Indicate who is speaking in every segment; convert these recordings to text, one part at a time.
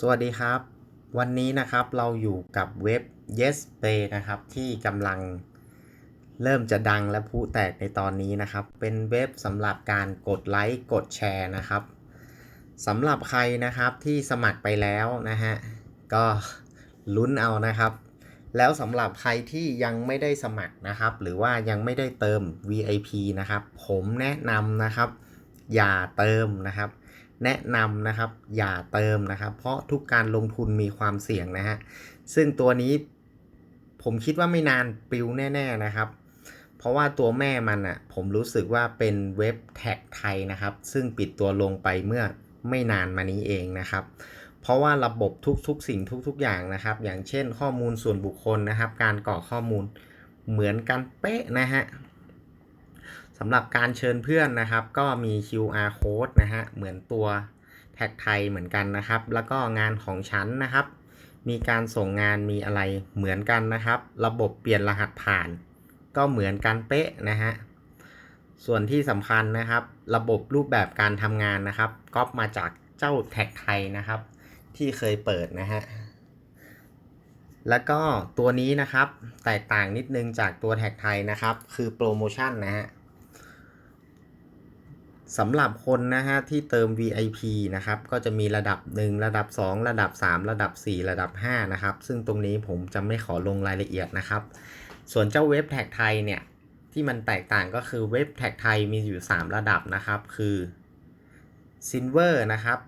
Speaker 1: สวัสดีครับ วันนี้นะครับเราอยู่กับเว็บ YesPay นะครับ ที่กำลังเริ่มจะดังและผู้แตกในตอนนี้นะครับ เป็นเว็บสำหรับการกดไลค์กดแชร์นะครับสำหรับใครนะครับที่สมัครไปแล้วนะฮะก็ลุ้นเอานะครับ แล้วสำหรับใครที่ยังไม่ได้สมัครนะครับ หรือว่ายังไม่ได้เติม VIP นะครับ ผมแนะนำนะครับ อย่าเติมนะครับ แนะนำนะครับ อย่าเติมนะครับ เพราะทุกการลงทุนมีความเสี่ยงนะฮะซึ่งตัวนี้ผมคิดว่าไม่นานปลิวแน่ ๆนะครับ เพราะว่าตัวแม่มันอะผมรู้สึกว่าเป็นเว็บแท็กไทยนะครับ ซึ่งปิดตัวลงไปเมื่อไม่นานมานี้เองนะครับ เพราะว่าระบบทุกๆ สิ่งทุก ๆ อย่างนะครับ อย่างเช่นข้อมูลส่วนบุคคลนะครับ การกรอกข้อมูลเหมือนกันเป๊ะนะฮะ สำหรับการเชิญเพื่อนนะครับ ก็มี QR code นะฮะเหมือนตัวแท็กไทยเหมือนกันนะครับ แล้วก็งานของฉันนะครับ มีการส่งงานมีอะไรเหมือนกันนะครับ ระบบเปลี่ยนรหัสผ่าน ก็เหมือนกันเป๊ะนะฮะส่วนที่สำคัญนะครับ ระบบรูปแบบการทำงานนะครับก๊อปมาจากเจ้าแท็กไทยนะครับ ที่เคยเปิดนะฮะแล้วก็ตัวนี้นะครับ แตกต่างนิดนึงจากตัวแท็กไทยนะครับ คือโปรโมชั่นนะฮะ สำหรับคนนะฮะที่เติม VIP นะครับก็จะมีระดับ 1 ระดับ 2 ระดับ 3 ระดับ 4 ระดับ5นะครับซึ่งตรงนี้ผมจะไม่ขอลงรายละเอียดนะครับ ส่วนเจ้าเว็บแท็กไทยเนี่ยที่มันแตกต่างก็คือเว็บแท็กไทยมีอยู่ 3 ระดับนะครับ คือ Silver นะครับ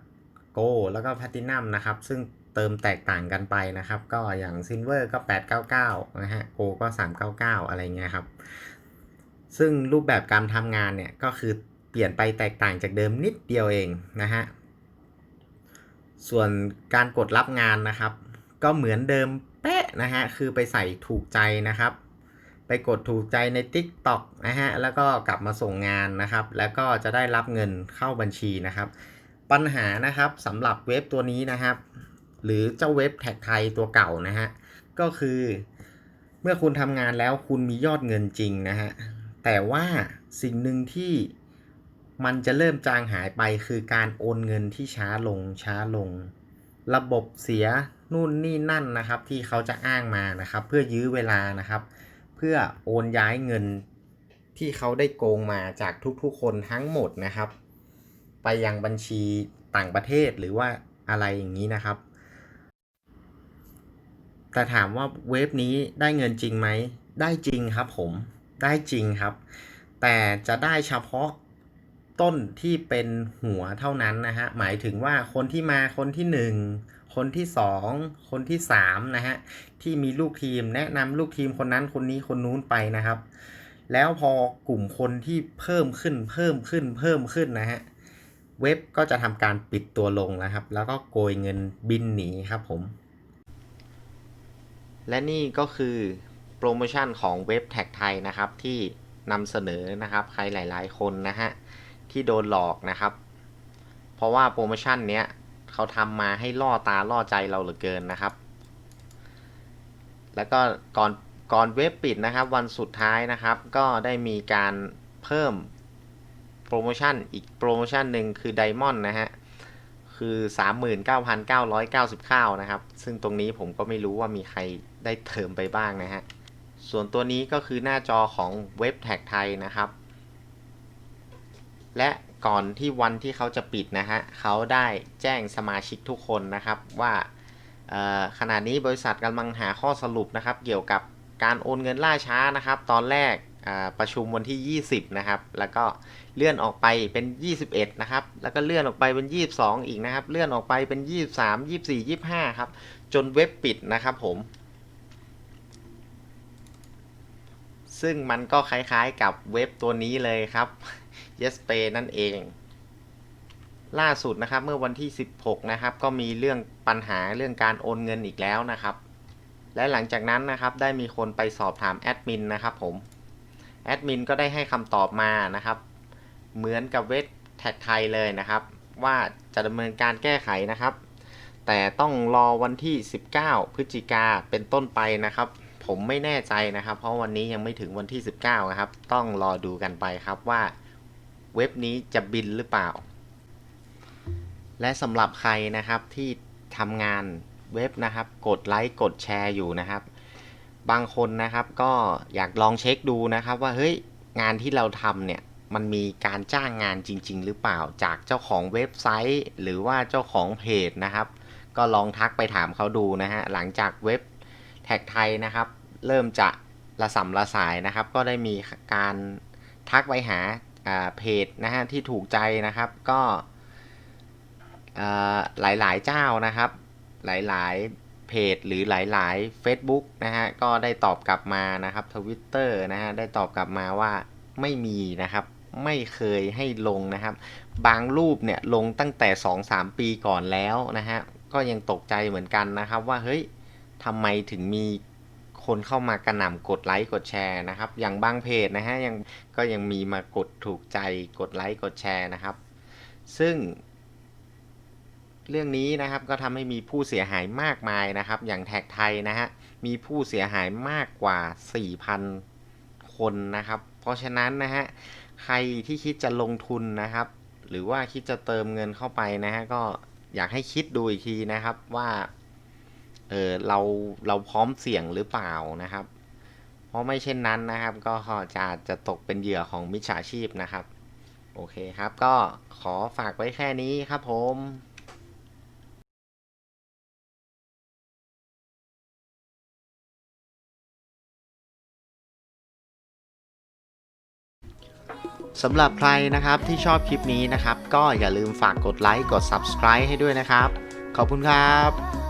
Speaker 1: Gold แล้วก็ Platinum นะครับ ซึ่งเติมแตกต่างกันไปนะครับ ก็อย่าง Silver ก็ 899 นะฮะ Gold ก็ 399 อะไรเงี้ยครับ ซึ่งรูปแบบการทำงานเนี่ยก็คือ เปลี่ยนไปแตกต่างจากเดิมนิดเดียวเองนะฮะ ส่วนการกดรับงานนะครับ ก็เหมือนเดิมเป๊ะนะฮะ คือไปใส่ถูกใจนะครับ ไปกดถูกใจใน TikTok นะฮะ แล้วก็กลับมาส่งงานนะครับ แล้วก็จะได้รับเงินเข้าบัญชีนะครับ ปัญหานะครับสำหรับเว็บตัวนี้นะครับ หรือเจ้าเว็บแท็กไทยตัวเก่านะฮะ ก็คือเมื่อคุณทำงานแล้วคุณมียอดเงินจริงนะฮะ แต่ว่าสิ่งหนึ่งที่ มันจะเริ่มจางหายไปคือการโอนเงินที่ช้าลงช้าลง ระบบเสียนู่นนี่นั่นนะครับ ที่เขาจะอ้างมานะครับ เพื่อยื้อเวลานะครับ เพื่อโอนย้ายเงินที่เขาได้โกงมาจากทุกๆคนทั้งหมดนะครับ ไปยังบัญชีต่างประเทศหรือว่าอะไรอย่างนี้นะครับ แต่ถามว่าเว็บนี้ได้เงินจริงไหม ได้จริงครับผมได้จริงครับ แต่จะได้เฉพาะ ต้นที่เป็นหัวเท่านั้นนะฮะ หมายถึงว่าคนที่มาคนที่ 1 คนที่ 2 คนที่3นะฮะ ที่มีลูกทีมแนะนำลูกทีมคนนั้นคนนี้คนนู้นไปนะครับ แล้วพอกลุ่มคนที่เพิ่มขึ้นเพิ่มขึ้นเพิ่มขึ้นนะฮะ เว็บก็จะทำการปิดตัวลงนะครับ แล้วก็โกยเงินบินหนีครับผม และนี่ก็คือโปรโมชั่นของเว็บแท็กไทยนะครับที่นำเสนอนะครับ ใครหลาย ๆ คนนะฮะ ที่โดนหลอกนะครับ เพราะว่าโปรโมชั่นเนี้ยเขาทำมาให้ล่อตาล่อใจเราเหลือเกินนะครับ แล้วก็ก่อนก่อนเว็บปิดนะครับ วันสุดท้ายนะครับ ก็ได้มีการเพิ่มโปรโมชั่นอีกโปรโมชั่นหนึ่งคือไดมอนด์นะฮะคือ 39,999 นะครับ ซึ่งตรงนี้ผมก็ไม่รู้ว่ามีใครได้เติมไปบ้างนะฮะ ส่วนตัวนี้ก็คือหน้าจอของเว็บแท็กไทยนะครับ และก่อนที่วันที่เขาจะปิดนะฮะเขาได้แจ้งสมาชิกทุกคนนะครับว่าขณะนี้บริษัทกำลังหาข้อสรุปนะครับ เกี่ยวกับการโอนเงินล่าช้านะครับ ตอนแรกประชุมวันที่ 20 นะครับ แล้วก็เลื่อนออกไปเป็น 21 นะครับ แล้วก็เลื่อนออกไปเป็น 22 อีกนะครับ เลื่อนออกไปเป็น 23 24 25 ครับ จนเว็บปิดนะครับผม ซึ่งมันก็คล้ายๆกับเว็บตัวนี้เลยครับ YesPay นั่นเอง ล่าสุดนะครับเมื่อวันที่ 16 นะครับ ก็มีเรื่องปัญหาเรื่องการโอนเงินอีกแล้วนะครับ และหลังจากนั้นนะครับได้มีคนไปสอบถามแอดมินนะครับผมแอดมินก็ได้ให้คำตอบมานะครับ เหมือนกับเว็บแท็กไทยเลยนะครับ ว่าจะดำเนินการแก้ไขนะครับ แต่ต้องรอวันที่ 19 พฤศจิกาเป็นต้นไปนะครับ ผมไม่แน่ใจนะครับ เพราะวันนี้ยังไม่ถึงวันที่ 19 นะครับ ต้องรอดูกันไปครับว่า เว็บนี้จะบินหรือเปล่า และสำหรับใครนะครับที่ทำงานเว็บนะครับ กดไลค์กดแชร์อยู่นะครับ บางคนนะครับก็อยากลองเช็คดูนะครับ ว่าเฮ้ยงานที่เราทำเนี่ยมันมีการจ้างงานจริง ๆ หรือเปล่าจากเจ้าของเว็บไซต์ หรือว่าเจ้าของเพจนะครับ ก็ลองทักไปถามเขาดูนะฮะหลังจากเว็บแท็กไทยนะครับ เริ่มจะระสำระสายนะครับ ก็ได้มีการทักไปหา เพจนะฮะที่ถูกใจนะครับก็เอ่อหลายๆเจ้านะครับ หลายๆเพจหรือหลายๆ Facebook นะฮะก็ได้ตอบกลับมานะครับ Twitter นะฮะได้ตอบกลับมาว่าไม่มีนะครับไม่เคยให้ลงนะครับ บางรูปเนี่ยลงตั้งแต่ 2-3 ปีก่อนแล้วนะฮะก็ยังตกใจเหมือนกันนะครับว่าเฮ้ยทำไมถึงมี คนเข้ามากระหน่ำกดไลค์กดแชร์นะครับ อย่างบางเพจนะฮะยังก็ยังมีมากดถูกใจกดไลค์กดแชร์นะครับ ซึ่ง เรื่องนี้นะครับก็ทำให้มีผู้เสียหายมากมายนะครับ อย่างแท็กไทยนะฮะมีผู้เสียหายมากกว่า 4,000 คนนะครับ เพราะฉะนั้นนะฮะใครที่คิดจะลงทุนนะครับ หรือว่าคิดจะเติมเงินเข้าไปนะฮะก็อยากให้คิดดูอีกทีนะครับว่า เออเราเราพร้อมเสี่ยงหรือเปล่านะครับ เพราะไม่เช่นนั้นนะครับ ก็จะจะตกเป็นเหยื่อของมิจฉาชีพนะครับ โอเคครับ ก็ขอฝากไว้แค่นี้ครับผมสำหรับใครนะครับที่ชอบคลิปนี้นะครับ ก็อย่าลืมฝากกดไลค์กด Subscribe ให้ด้วยนะครับ ขอบคุณครับ